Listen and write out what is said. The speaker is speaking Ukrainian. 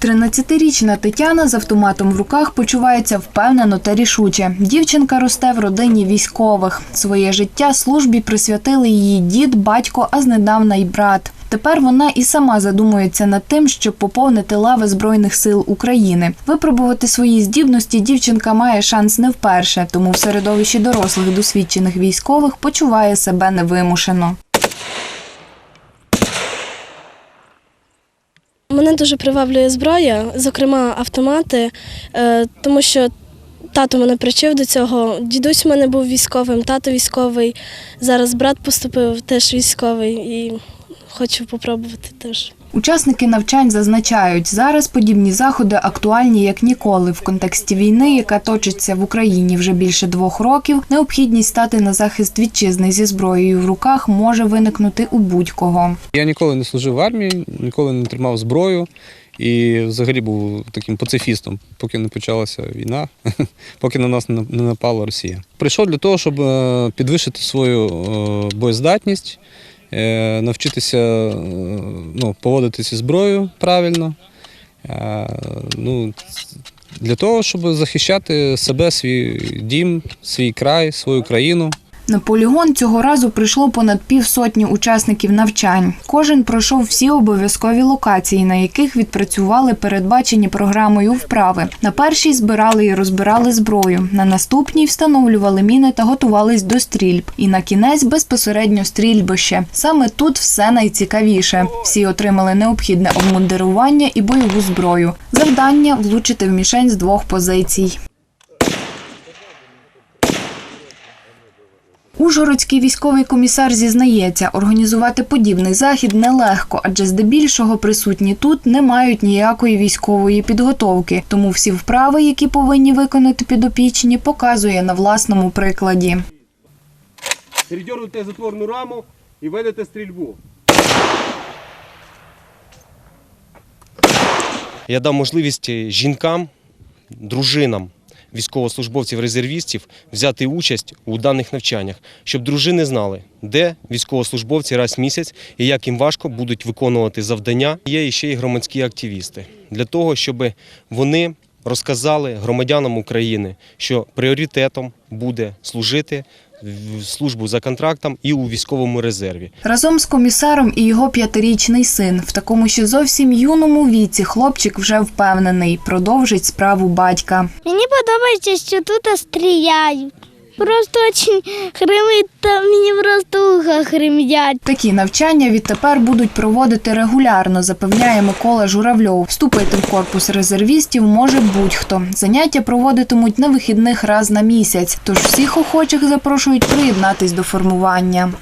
13-річна Тетяна з автоматом в руках почувається впевнено та рішуче. Дівчинка росте в родині військових. Своє життя службі присвятили її дід, батько, а знедавна й брат. Тепер вона і сама задумується над тим, щоб поповнити лави Збройних сил України. Випробувати свої здібності дівчинка має шанс не вперше, тому в середовищі дорослих досвідчених військових почуває себе невимушено. Мене дуже приваблює зброя, зокрема автомати, е, тому що тато мене причив до цього. Дідусь у мене був військовим, тато військовий. Зараз брат поступив теж військовий і хочу попробувати теж. Учасники навчань зазначають, зараз подібні заходи актуальні як ніколи в контексті війни, яка точиться в Україні вже більше двох років. Необхідність стати на захист вітчизни зі зброєю в руках може виникнути у будь-кого. Я ніколи не служив в армії, ніколи не тримав зброю і взагалі був таким пацифістом, поки не почалася війна, поки на нас не напала Росія. Прийшов для того, щоб е, підвищити свою е, боєздатність, навчитися е, ну, поводитися зброєю правильно. Е, Ну, для того, щоб захищати себе, свій дім, свій край, свою країну. На полігон цього разу прийшло понад півсотні учасників навчань. Кожен пройшов всі обов'язкові локації, на яких відпрацювали передбачені програмою вправи. На першій збирали і розбирали зброю. На наступній встановлювали міни та готувались до стрільб. І на кінець безпосередньо стрільбище. Саме тут все найцікавіше. Всі отримали необхідне обмундирування і бойову зброю. Завдання влучити в мішень з двох позицій. Ужгородський військовий комісар зізнається, організувати подібний захід нелегко, адже здебільшого присутні тут не мають ніякої військової підготовки. Тому всі вправи, які повинні виконати підопічні, показує на власному прикладі. передергнутите затворну раму і ведете стрільбу. Я дав можливість жінкам, дружинам військовослужбовців, резервістів взяти участь у даних навчаннях, щоб дружини знали, де військовослужбовці раз в місяць і як їм важко будуть виконувати завдання. Є ще й громадські активісти для того, щоб вони розказали громадянам України, що пріоритетом буде служити в службу за контрактом і у військовому резерві. Разом з комісаром і його п'ятирічний син. В такому ще зовсім юному віці хлопчик вже впевнений, продовжить справу батька. Мені подобається, що тут стріляють. Просто дуже гримить, та мені просто уха гримять. Такі навчання відтепер будуть проводити регулярно, запевняє Микола Журавльов. Вступити в корпус резервістів може будь-хто. Заняття проводитимуть на вихідних раз на місяць. Тож всіх охочих запрошують приєднатись до формування.